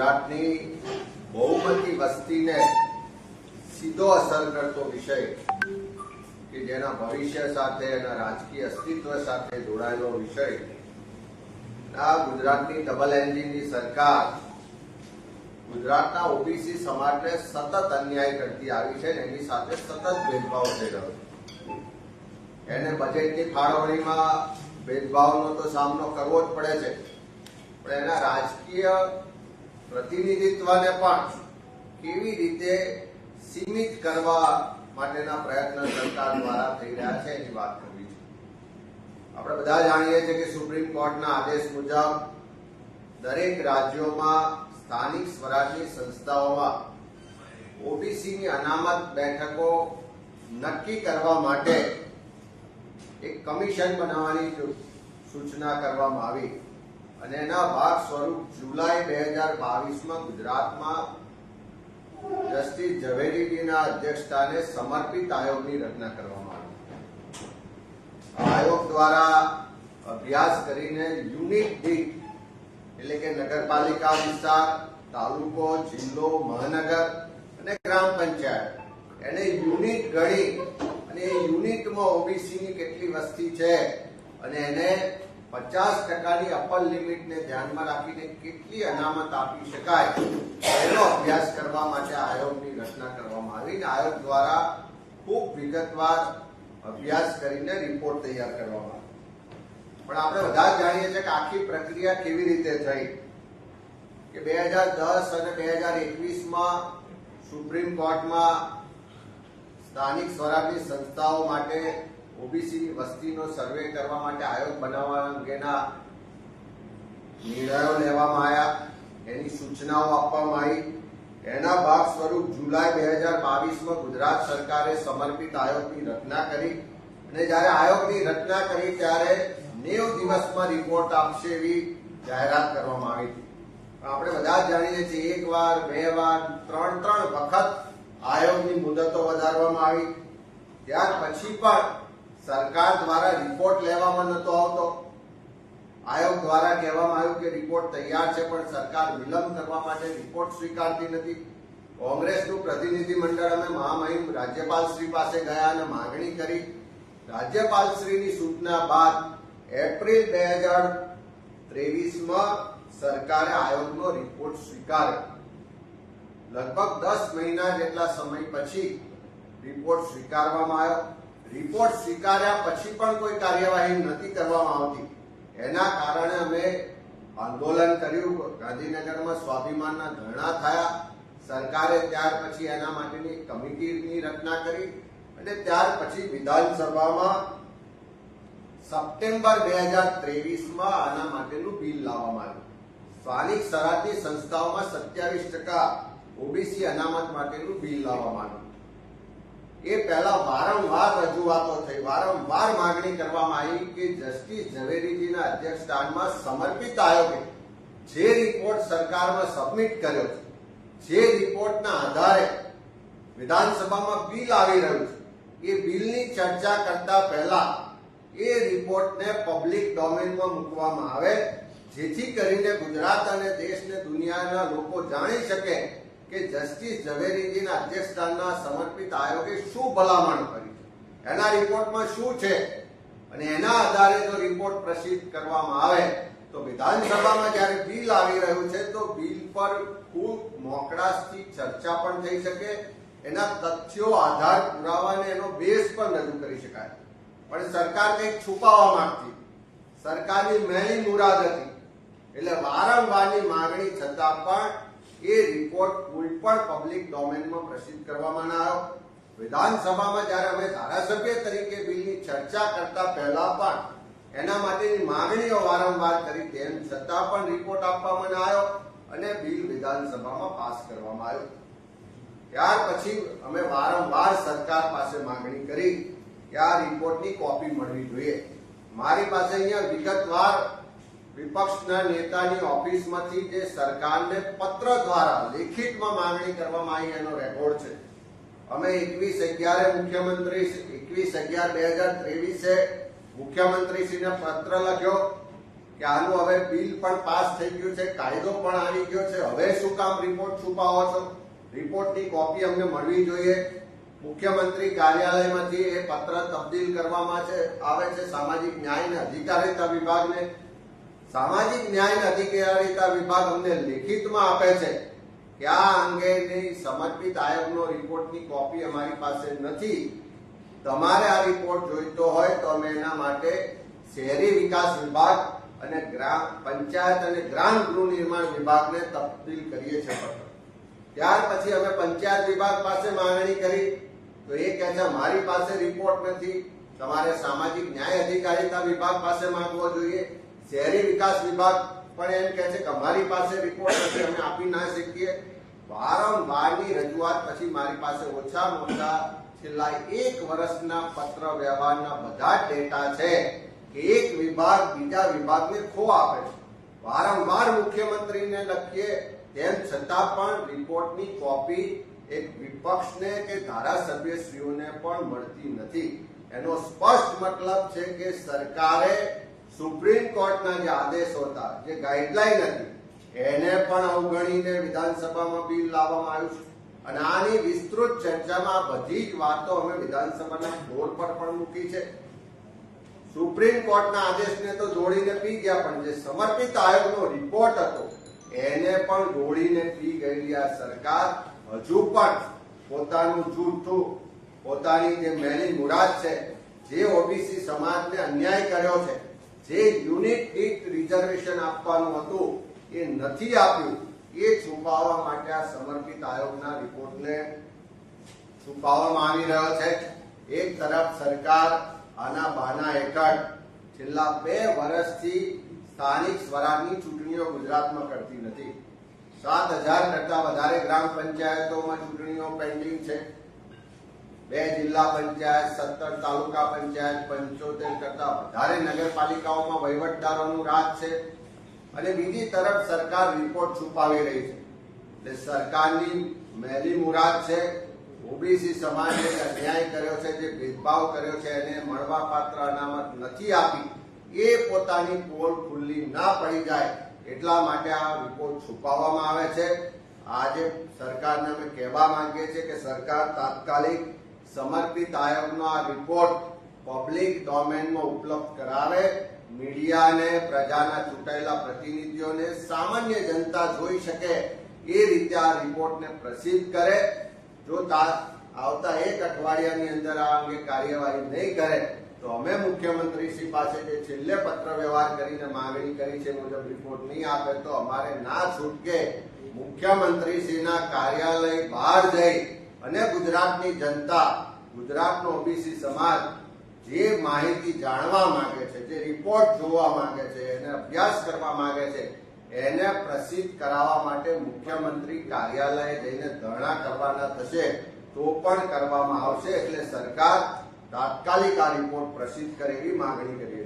ગુજરાતની બહુમતી વસ્તીને સીધો અસર કરતો વિષય કે જેના ભવિષ્ય સાથે એના રાજકીય અસ્તિત્વ સાથે જોડાયેલો વિષય. આ ગુજરાતની ડબલ એન્જિનની સરકાર ગુજરાતના ઓબીસી સમાજને સતત અન્યાય કરતી આવી છે એની સાથે સતત ભેદભાવ થઈ રહ્યો એને બજેટની ફાળવણીમાં ભેદભાવનો તો સામનો કરવો જ પડે છે. પણ એના રાજકીય પ્રતિનિધિત્વને પણ કેવી રીતે સીમિત કરવા માટેના પ્રયત્ન સરકાર દ્વારા થઈ રહ્યા છે એની વાત કરવી છે. આપણે બધા જાણીએ છીએ કે સુપ્રીમ કોર્ટના આદેશ મુજબ દરેક રાજ્યોમાં સ્થાનિક સ્વરાજની સંસ્થાઓમાં ઓબીસીની અનામત બેઠકો નક્કી કરવા માટે એક કમિશન બનાવવાની સૂચના કરવામાં આવી. અને એના ભાગ સ્વરૂપ જુલાઈ બે હજાર બાવીસમાં ગુજરાતમાં જસ્ટિસ ઝવેરીજીના અધ્યક્ષસ્થાને સમર્પિત આયોગની રચના કરવામાં આવી. આયોગ દ્વારા અભ્યાસ કરીને યુનિટ દીઠ, એટલે કે નગરપાલિકા વિસ્તાર, તાલુકો, જિલ્લો, મહાનગર અને ગ્રામ પંચાયત, એને યુનિટ ગણી અને એ યુનિટમાં ઓબીસીની કેટલી વસ્તી છે અને એને પચાસ ટકાની અપર લિમિટને ધ્યાનમાં રાખીને કેટલી અનામત આપી શકાય એનો અભ્યાસ કરવા માટે આયોગની રચના કરવામાં આવી અને આયોગ દ્વારા ખૂબ વિગતવાર અભ્યાસ કરીને રિપોર્ટ તૈયાર કરવામાં આવ્યો પણ આપણે બધા જાણીએ છીએ કે આખી પ્રક્રિયા કેવી રીતે થઈ. કે બે હજાર દસ અને બે હજાર એકવીસમાં સુપ્રીમ કોર્ટમાં સ્થાનિક સ્વરાજની સંસ્થાઓ માટે ઓબીસીની વસ્તીનો સર્વે કરવા માટે આયોગ બનાવવા અંગેના નિર્ણયો લેવામાં આવ્યા. એની સૂચનાઓ આપવામાં આવી. એના ભાગ સ્વરૂપ જુલાઈ બે હજાર બાવીસમાં ગુજરાત સરકારે સમર્પિત આયોગની રચના કરી. અને જ્યારે આયોગની રચના કરી ત્યારે નેવ દિવસમાં રિપોર્ટ આપશે એવી જાહેરાત કરવામાં આવી હતી. પણ આપણે બધા જ જાણીએ છીએ એક વાર બે વાર, ત્રણ ત્રણ વખત આયોગની મુદતો વધારવામાં આવી. ત્યાર પછી પણ સરકાર દ્વારા રિપોર્ટ લેવામાં નતો આવતો. આયોગ દ્વારા કહેવામાં આવ્યું કે રિપોર્ટ તૈયાર છે, પણ સરકાર વિલંબ કરવા માટે રિપોર્ટ સ્વીકારતી નથી. કોંગ્રેસનું પ્રતિનિધિ મંડળ અમે મહામહિમ રાજ્યપાલ શ્રી પાસે ગયા અને માગણી કરી. રાજ્યપાલ શ્રીની સૂચના બાદ એપ્રિલ બે હજાર ત્રેવીસમાં સરકારે આયોગનો રિપોર્ટ સ્વીકાર્યો. લગભગ દસ મહિના જેટલા સમય પછી રિપોર્ટ સ્વીકારવામાં આવ્યો. રિપોર્ટ સ્વીકાર્યા પછી પણ કોઈ કાર્યવાહી નથી કરવામાં આવતી. એના કારણે અમે આંદોલન કર્યું. ગાંધીનગરમાં સ્વાભિમાનના ધરણા થયા. સરકારે ત્યાર પછી એના માટેની કમિટીની રચના કરી અને ત્યાર પછી વિધાનસભામાં સપ્ટેમ્બર બે હજાર ત્રેવીસમાં આના માટેનું બિલ લાવવામાં આવ્યું. સ્થાનિક સ્વરાજની સંસ્થાઓમાં સત્યાવીસ ટકા, ઓબીસી અનામત માટેનું બિલ લાવવામાં આવ્યું. એ પહેલા વારંવાર રજૂઆતો થઈ, વારંવાર માંગણી કરવામાં આવી કે જસ્ટિસ ઝવેરીજીના અધ્યક્ષ સ્થાનમાં સમર્પિત આયોગે જે રિપોર્ટ સરકારમાં સબમિટ કર્યો છે, જે રિપોર્ટના આધારે વિધાનસભામાં બિલ આવી રહ્યું છે, એ બિલની ચર્ચા કરતા પહેલા એ રિપોર્ટને પબ્લિક ડોમેનમાં મૂકવામાં આવે, જેથી કરીને ગુજરાત અને દેશને દુનિયાના લોકો જાણી શકે કે જસ્ટિસ ઝવેરીજીના અધ્યક્ષસ્થાનના સમર્પિત આયોગે શું ભલામણ કરી છે? એના રિપોર્ટમાં શું છે? અને એના આધારે જો રિપોર્ટ પ્રસિદ્ધ કરવામાં આવે તો વિધાનસભામાં જ્યારે બિલ આવી રહ્યું છે તો બિલ પર ખૂબ મોકળાશથી ચર્ચા પણ થઈ શકે, એના તથ્યો આધાર પુરાવાને એનો બેઝ પણ રજૂ કરી શકાય. પણ સરકાર કંઈક છુપાવવા માંગતી. સરકારની મહેલી મુરાદ હતી. એટલે વારંવારની માંગણી છતાં પણ એ રિપોર્ટ કોઈ પણ પબ્લિક ડોમેનમાં પ્રસિદ્ધ કરવામાં ના આવ્યો વિધાનસભામાં જ્યારે અમે ધારાસભ્ય તરીકે બિલની ચર્ચા કરતા પહેલા પણ એના માટેની માંગણીઓ વારંવાર કરી તેમ છતાં પણ રિપોર્ટ આપવામાં ના આવ્યો અને બિલ વિધાનસભામાં પાસ કરવામાં આવ્યો. ત્યાર પછી અમે વારંવાર સરકાર પાસે માંગણી કરી કે આ રિપોર્ટની કોપી મળવી જોઈએ. મારી પાસે અહીંયા વિગતવાર વિપક્ષના નેતાની ઓફિસમાંથી જે સરકારને પત્ર દ્વારા લેખિતમાં માંગણી કરવામાં આવી એનો રેકોર્ડ છે. અમે એકવીસ અગિયારે મુખ્યમંત્રી એકવીસ અગિયાર બે હજાર ત્રેવીસે મુખ્યમંત્રીશ્રીને પત્ર લખ્યો કે આનું હવે બિલ પણ પાસ થઈ ગયું છે, કાયદો પણ આવી ગયો છે. હવે શું કામ રિપોર્ટ છુપાવો છો? રિપોર્ટની કોપી અમને મળવી જોઈએ. મુખ્યમંત્રી કાર્યાલયમાંથી એ પત્ર તબદીલ કરવામાં છે, આવે છે. સામાજિક ન્યાય અને અધિકારીતા વિભાગને સામાજિક ન્યાય અધિકારીતા વિભાગ અમને લેખિતમાં આપે છે કે આ અંગેની સમર્પિત આયોગનો રિપોર્ટની કોપી અમારી પાસે નથી. તમારે આ રિપોર્ટ જોઈતો હોય તો અમે એના માટે શહેરી વિકાસ વિભાગ અને ગ્રામ પંચાયત અને ગ્રામ ગૃહ નિર્માણ વિભાગને તબદીલ કરીએ છીએ. ત્યાર પછી અમે પંચાયત વિભાગ પાસે માંગણી કરી તો એ કહે છે, મારી પાસે રિપોર્ટ નથી. તમારે સામાજિક ન્યાય અધિકારીતા વિભાગ પાસે માંગવો જોઈએ. શહેરી વિકાસ વિભાગ પણ એમ કહે છે કે અમારી પાસે રિપોર્ટ નથી, અમે આપી ના શકીએ. વારંવારની રજૂઆત પછી મારી પાસે ઓછામાં ઓછા છેલ્લા એક વર્ષના પત્ર વ્યવહારના બધા ડેટા છે કે એક વિભાગ બીજા વિભાગને ખો આપે છે. વારંવાર મુખ્યમંત્રીને લખીએ, તેમ છતાં પણ રિપોર્ટની કોપી એક વિપક્ષને કે ધારાસભ્યશ્રીઓને પણ મળતી નથી. એનો સ્પષ્ટ મતલબ છે કે સરકારે સુપ્રીમ કોર્ટના જે આદેશ હતા, જે ગાઈડલાઈન હતી, એને પણ અવગણીને વિધાનસભામાં બિલ લાવવામાં આવ્યું છે. અને આની વિસ્તૃત ચર્ચામાં બધી જ વાતો અમે વિધાનસભાના બોર્ડ પર પણ મૂકી છે. સુપ્રીમ કોર્ટના આદેશને તો જોડીને પી ગયા, પણ જે સમર્પિત આયોગનો રિપોર્ટ હતો, એને પણ જોડીને પી ગયેલી આ સરકાર. હજુ પણ પોતાનું જૂઠું પોતાની જે મેલી મુરાદ છે, જે ઓબીસી સમાજને અન્યાય કર્યો છે જે યુનિટ દીઠ રિઝર્વેશન આપવાનું હતું એ નથી આપ્યું, એ છુપાવવા માટે આ સમર્પિત આયોગના રિપોર્ટને છુપાવવામાં આવી રહ્યો છે. એક તરફ સરકાર આના બહાના હેઠળ છેલ્લા બે વર્ષથી સ્થાનિક સ્વરાજની ચૂંટણીઓ ગુજરાતમાં કરતી નથી. સાત હજાર કરતા વધારે ગ્રામ પંચાયતોમાં ચૂંટણીઓ પેન્ડિંગ છે. બે જિલ્લા પંચાયત, સત્તર તાલુકા પંચાયત, પંચોતેર કરતા વધારે નગરપાલિકાઓમાં વહીવટદારોનું રાજ છે. અને બીજી તરફ સરકાર રિપોર્ટ છુપાવી રહી છે. એટલે સરકારની મહેલી મુરાદ છે. ઓબીસી સમાજે અન્યાય કર્યો છે, જે ભેદભાવ કર્યો છે, એને મળવા પાત્ર અનામત નથી આપી. એ પોતાની પોલ ખુલ્લી ના પડી જાય એટલા માટે આ રિપોર્ટ છુપાવવામાં આવે છે. આજે સરકારને અમે કહેવા માંગીએ છીએ કે સરકાર તાત્કાલિક સમર્પિત આયોગનો આ રિપોર્ટ પબ્લિક ડોમેનમાં ઉપલબ્ધ કરાવે. મીડિયાને પ્રજાના ચૂંટાયેલા પ્રતિનિધિઓને સામાન્ય જનતા જોઈ શકે એ રીતે આ રિપોર્ટને પ્રસિદ્ધ કરે. જો આવતા એક અઠવાડિયાની અંદર આ અંગે કાર્યવાહી નહીં કરે, તો અમે મુખ્યમંત્રી શ્રી પાસે જે છેલ્લે પત્ર વ્યવહાર કરીને માંગણી કરી છે મુજબ રિપોર્ટ નહીં આપે તો અમારે ના છૂટકે મુખ્યમંત્રી શ્રીના કાર્યાલય બહાર જઈ અને ગુજરાતની જનતા, ગુજરાતનો ઓબીસી સમાજ જે માહિતી જાણવા માંગે છે, જે રિપોર્ટ જોવા માંગે છે, એને અભ્યાસ કરવા માંગે છે, એને પ્રસિદ્ધ કરાવવા માટે મુખ્યમંત્રી કાર્યાલયે જઈને ધરણા કરવાના થશે, તો પણ કરવામાં આવશે. એટલે સરકાર તાત્કાલિક આ રિપોર્ટ પ્રસિદ્ધ કરે એવી માંગણી કરી